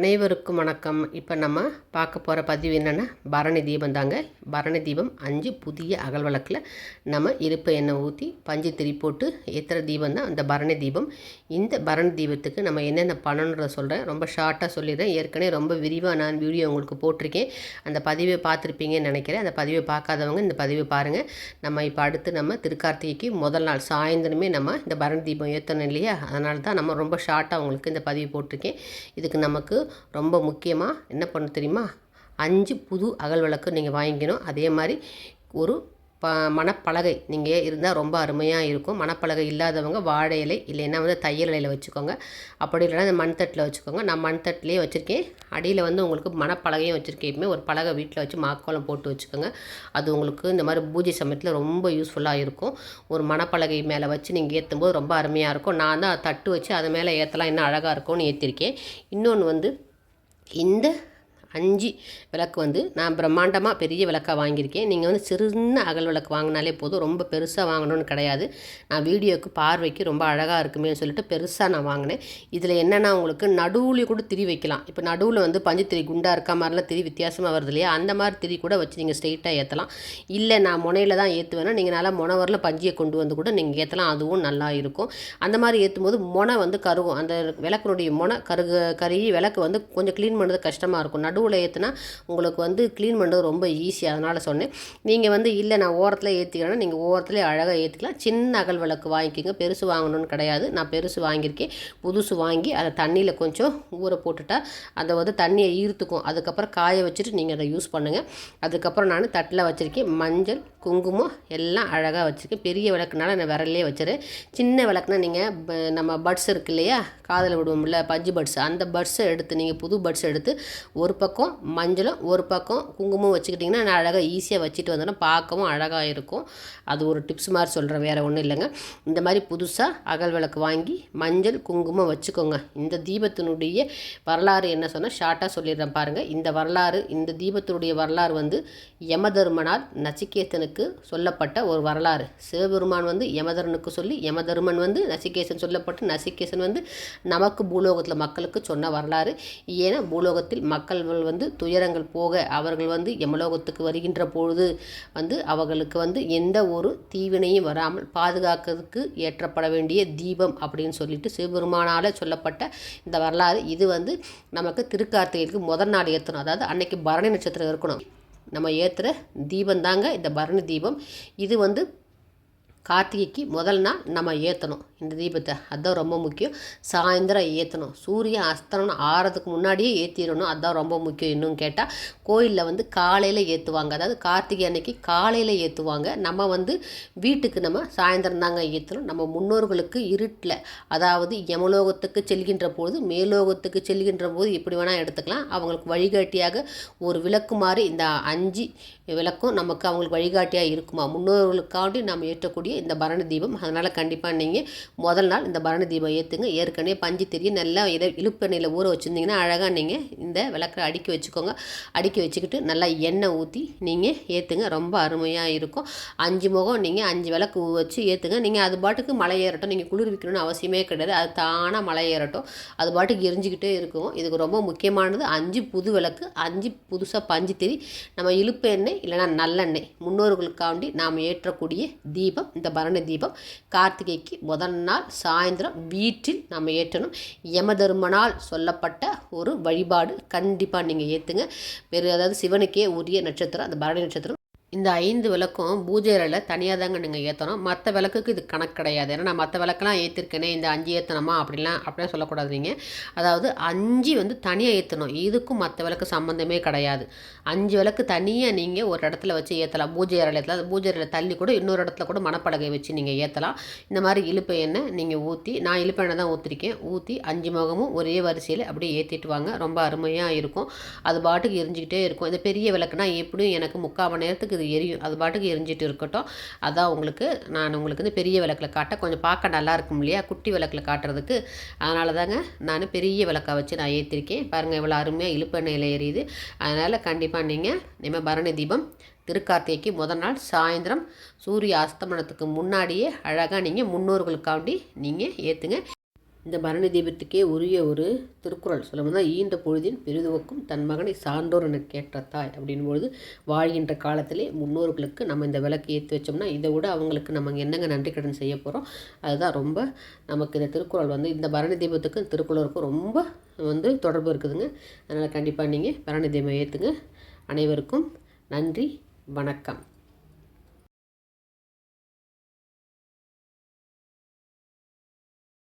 அனைவருக்கும் வணக்கம். இப்போ நம்ம பார்க்க போகிற பதிவு என்னென்னா பரணி தீபம் தாங்க. பரணி தீபம் அஞ்சு புதிய அகல் விளக்கில் நம்ம இருப்பு எண்ணெய் ஊற்றி பஞ்சு திரி போட்டு ஏற்றுற தீபம் தான் அந்த பரணி தீபம். இந்த பரணி தீபத்துக்கு நம்ம என்னென்ன பண்ணணுன்றத சொல்கிறேன் ரொம்ப ஷார்ட்டாக சொல்லிடுறேன். ஏற்கனவே ரொம்ப விரிவாக நான் வீடியோ உங்களுக்கு போட்டிருக்கேன். அந்த பதிவை பார்த்துருப்பீங்கன்னு நினைக்கிறேன். அந்த பதிவை பார்க்காதவங்க இந்த பதிவை பாருங்கள் நம்ம இப்போ அடுத்து நம்ம திருக்கார்த்திகைக்கு முதல் நாள் சாயந்தரமே நம்ம இந்த பரணி தீபம் ஏற்றணும் இல்லையா? அதனால தான் நம்ம ரொம்ப ஷார்ட்டாக உங்களுக்கு இந்த பதிவு போட்டிருக்கேன். இதுக்கு நமக்கு ரொம்ப முக்கியமாக என்ன பண்ண தெரியுமா? அஞ்சு புது அகல் விளக்கு நீங்கள் வாங்கிக்கணும். அதே மாதிரி ஒரு ப மணப்பலகை நீங்கள் இருந்தால் ரொம்ப அருமையாக இருக்கும். மணப்பலகை இல்லாதவங்க வாழை இலை இல்லைன்னா வந்து தையல் இலையில் வச்சுக்கோங்க. அப்படி இல்லைன்னா அந்த மண்தட்டில் வச்சுக்கோங்க. நான் மண்தட்டிலே வச்சுருக்கேன். அடியில் வந்து உங்களுக்கு மணப்பலகையும் வச்சுருக்கேன். ஒரு பலகை வீட்டில் வச்சு மாக்கோலம் போட்டு வச்சுக்கோங்க. அது உங்களுக்கு இந்த மாதிரி பூஜை சமயத்தில் ரொம்ப யூஸ்ஃபுல்லாக இருக்கும். ஒரு மணப்பலகை மேலே வச்சு நீங்கள் ஏற்றும் போது ரொம்ப அருமையாக இருக்கும். நான் தான் தட்டு வச்சு அது மேலே ஏற்றலாம் இன்னும் அழகாக இருக்கும்னு ஏற்றிருக்கேன் இன்னொன்று வந்து இந்த அஞ்சு விளக்கு வந்து நான் பிரம்மாண்டமாக பெரிய விளக்காக வாங்கியிருக்கேன். நீங்கள் வந்து சிறுன அகல் விளக்கு வாங்கினாலே போதும். ரொம்ப பெருசாக வாங்கணும்னு கிடையாது. நான் வீடியோக்கு பார்வைக்கு ரொம்ப அழகாக இருக்குமே சொல்லிட்டு பெருசாக நான் வாங்கினேன். இதில் என்னென்னா உங்களுக்கு நடுவில் கூட திரி வைக்கலாம். இப்போ நடுவில் வந்து பஞ்சு திரி குண்டாக இருக்க மாதிரிலாம் திரி வித்தியாசமாக வருது இல்லையா? அந்த மாதிரி திரி கூட வச்சு நீங்கள் ஸ்ட்ரெயிட்டாக ஏற்றலாம் இல்லை நான் முனையில் தான் ஏற்றுவேன்னா நீங்கள் நல்லா முனவரில் பஞ்சியை கொண்டு வந்து கூட நீங்கள் ஏற்றலாம் அதுவும் நல்லா இருக்கும். அந்த மாதிரி ஏற்றும் போது முனை வந்து கருகும். அந்த விளக்கினுடைய முனை கருகு கருகி விளக்கு வந்து கொஞ்சம் க்ளீன் பண்ணுறது கஷ்டமாக இருக்கும். நடு நடுவில் ஏற்றுனா உங்களுக்கு வந்து க்ளீன் பண்ணுறது ரொம்ப ஈஸி அதனால் சொன்னேன். நீங்கள் வந்து இல்லை நான் ஓரத்தில் ஏற்றிக்கிறேன்னா நீங்கள் ஓரத்துலேயே அழகாக ஏற்றிக்கலாம் சின்ன அகல் விளக்கு வாங்கிக்கோங்க. பெருசு வாங்கணும்னு கிடையாது. நான் பெருசு வாங்கியிருக்கேன். புதுசு வாங்கி அதை தண்ணியில் கொஞ்சம் ஊற போட்டுட்டா அதை வந்து தண்ணியை ஈர்த்துக்கும். அதுக்கப்புறம் காய வச்சுட்டு நீங்கள் அதை யூஸ் பண்ணுங்கள் அதுக்கப்புறம் நான் தட்டில் வச்சுருக்கேன். மஞ்சள் குங்குமம் எல்லாம் அழகாக வச்சுருக்கேன் பெரிய விளக்குனால நான் விரலே வச்சுருக்கேன் சின்ன விளக்குனா நீங்கள் நம்ம பட்ஸ் இருக்கு இல்லையா? காதில் விடுவோம்ல பஞ்சு பட்ஸ் அந்த பட்ஸை எடுத்து நீங்கள் புது பட்ஸ் எடுத்து ஒரு பக்கம் மஞ்சளும் ஒரு பக்கம் குங்குமம் வச்சுக்கிட்டிங்கன்னா நான் அழகாக ஈஸியாக வச்சுட்டு வந்தோன்னா பார்க்கவும் அழகாக இருக்கும். அது ஒரு டிப்ஸ் மாதிரி சொல்கிறேன் வேறு ஒன்றும் இல்லைங்க. இந்த மாதிரி புதுசாக அகல் விளக்கு வாங்கி மஞ்சள் குங்குமம் வச்சுக்கோங்க. இந்த தீபத்தினுடைய வரலாறு என்ன சொன்னால் ஷார்ட்டாக சொல்லிடுறேன் பாருங்கள் இந்த வரலாறு இந்த தீபத்தினுடைய வரலாறு வந்து யமதர்மனால் நச்சிகேசனுக்கு சொல்லப்பட்ட ஒரு வரலாறு. சிவபெருமான் வந்து யமதரனுக்கு சொல்லி யமதர்மன் வந்து நசிகேசன் சொல்லப்பட்டு நசிகேசன் வந்து நமக்கு பூலோகத்தில் மக்களுக்கு சொன்ன வரலாறு. ஏன்னா பூலோகத்தில் மக்கள் வந்து துயரங்கள் போக அவர்கள் வந்து யமலோகத்துக்கு வருகின்ற பொழுது வந்து அவர்களுக்கு வந்து எந்த ஒரு தீவினையும் வராமல் பாதுகாக்கிறதுக்கு ஏற்றப்பட வேண்டிய தீபம் அப்படின்னு சொல்லிட்டு சிவபெருமானால் சொல்லப்பட்ட இந்த வரலாறு. இது வந்து நமக்கு திருக்கார்த்திகைக்கு முதல் நாள் ஏற்றணும் அதாவது அன்னைக்கு பரணி நட்சத்திரம் இருக்கணும். நம்ம ஏற்றுற தீபம் தாங்க இந்த பரணி தீபம். இது வந்து கார்த்திகைக்கு முதல் நாள் நம்ம ஏற்றணும் இந்த தீபத்தை. அதுதான் ரொம்ப முக்கியம். சாயந்தரம் ஏற்றணும் சூரியன் அஸ்தனம் ஆறதுக்கு முன்னாடியே ஏற்றிடணும் அதுதான் ரொம்ப முக்கியம் இன்னும் கேட்டால் கோயிலில் வந்து காலையில் ஏற்றுவாங்க அதாவது கார்த்திகை அன்னைக்கு காலையில் ஏற்றுவாங்க நம்ம வந்து வீட்டுக்கு நம்ம சாயந்தரம் தாங்க ஏற்றணும் நம்ம முன்னோர்களுக்கு இருட்டில். அதாவது யமலோகத்துக்கு செல்கின்ற போது மேலோகத்துக்கு செல்கின்ற போது எப்படி வேணால் எடுத்துக்கலாம். அவங்களுக்கு வழிகாட்டியாக ஒரு விளக்கு மாதிரி இந்த அஞ்சு விளக்கும் நமக்கு அவங்களுக்கு வழிகாட்டியாக இருக்குமா? முன்னோர்களுக்காண்டி நம்ம ஏற்றக்கூடிய இந்த பரண தீபம். அதனால் கண்டிப்பாக நீங்கள் முதல் நாள் இந்த பரணி தீபம் ஏற்றுங்க ஏற்கனவே பஞ்சு தெரிய நல்லா இதை இழுப்பெண்ணையில் ஊற வச்சுருந்தீங்கன்னா அழகாக நீங்கள் இந்த விளக்கை அடுக்கி வச்சுக்கோங்க. அடுக்கி வச்சுக்கிட்டு நல்லா எண்ணெய் ஊற்றி நீங்கள் ஏற்றுங்க ரொம்ப அருமையாக இருக்கும். அஞ்சு முகம் நீங்கள் அஞ்சு விளக்கு வச்சு ஏற்றுங்க நீங்கள் அது பாட்டுக்கு மலை ஏறட்டும். நீங்கள் குளிர்விக்கணும்னு அவசியமே கிடையாது. அது தானாக மலை ஏறட்டும். அது பாட்டுக்கு எரிஞ்சிக்கிட்டே இருக்கும். இதுக்கு ரொம்ப முக்கியமானது அஞ்சு புது விளக்கு அஞ்சு புதுசாக பஞ்சு தெரி. நம்ம இழுப்பு எண்ணெய் இல்லைனா நல்லெண்ணெய். முன்னோர்களுக்காண்டி நாம் ஏற்றக்கூடிய தீபம் இந்த பரணி தீபம். கார்த்திகைக்கு முதல் நாள் சாயந்தரம் வீட்டில் நம்ம ஏற்றணும். யமதர்மனால் சொல்லப்பட்ட ஒரு வழிபாடு கண்டிப்பாக நீங்கள் ஏற்றுங்க வேறு அதாவது சிவனுக்கே உரிய நட்சத்திரம் அந்த பரணி நட்சத்திரம் இந்த ஐந்து விளக்கும் பூஜை அறையில் தனியாக தாங்க நீங்கள் ஏற்றணும் மற்ற விளக்குக்கு இது கணக்கு கிடையாது. ஏன்னா நான் மற்ற விளக்கெல்லாம் ஏற்றிருக்கேனே இந்த அஞ்சு ஏற்றணுமா அப்படிலாம் அப்படிலாம் சொல்லக்கூடாது நீங்கள் அதாவது அஞ்சு வந்து தனியாக ஏற்றணும் இதுக்கும் மற்ற விளக்கு சம்மந்தமே கிடையாது. அஞ்சு விளக்கு தனியாக நீங்கள் ஒரு இடத்துல வச்சு ஏற்றலாம் பூஜை அறையில் ஏற்றலாம் பூஜை அறையில் தள்ளி கூட இன்னொரு இடத்துல கூட மணப்பலகை வச்சு நீங்கள் ஏற்றலாம் இந்த மாதிரி இழுப்பை எண்ணெய் நீங்கள் ஊற்றி நான் இழுப்பை எண்ணெய் தான் ஊற்றிருக்கேன் ஊற்றி அஞ்சு முகமும் ஒரே வரிசையில் அப்படியே ஏற்றிட்டு வாங்க. ரொம்ப அருமையாக இருக்கும். அது பாட்டுக்கு எரிஞ்சிக்கிட்டே இருக்கும். இந்த பெரிய விளக்குனா எப்படியும் எனக்கு முக்கால் மணி நேரத்துக்கு அது எரியும் அது பாட்டுக்கு எரிஞ்சிட்டு இருக்கட்டும். அதான் உங்களுக்கு நான் உங்களுக்கு வந்து பெரிய விளக்கில் காட்ட கொஞ்சம் பார்க்க நல்லா இருக்கும் இல்லையா? குட்டி விளக்கில் காட்டுறதுக்கு. அதனால தாங்க நான் பெரிய விளக்கை வச்சு நான் ஏற்றிருக்கேன் பாருங்கள் இவ்வளோ அருமையாக இழுப்பெண்ணெயில் எரியுது. அதனால் கண்டிப்பாக நீங்கள் நம்ம பரணி தீபம் திருக்கார்த்திகைக்கு முதல் நாள் சாயந்தரம் சூரிய அஸ்தமனத்துக்கு முன்னாடியே அழகாக நீங்கள் முன்னோர்களுக்காண்டி நீங்கள் ஏற்றுங்க இந்த பரணி தீபத்துக்கே உரிய ஒரு திருக்குறள் சொல்லும் தான் ஈன்ற பொழுதின் பெரிதுவக்கும் தன் மகனை சான்றோர் என கேட்ட தாய் அப்படின்பொழுது வாழ்கின்ற காலத்திலே முன்னோர்களுக்கு நம்ம இந்த விளக்கு ஏற்றி வச்சோம்னா இதை விட அவங்களுக்கு நம்ம என்னங்க நன்றி கடன் செய்ய போகிறோம் அதுதான் ரொம்ப நமக்கு இந்த திருக்குறள் வந்து இந்த பரணி தீபத்துக்கும் திருக்குறளுக்கும் ரொம்ப வந்து தொடர்பு இருக்குதுங்க. அதனால் கண்டிப்பாக நீங்கள் பரணி தீபம் ஏற்றுங்க அனைவருக்கும் நன்றி வணக்கம்.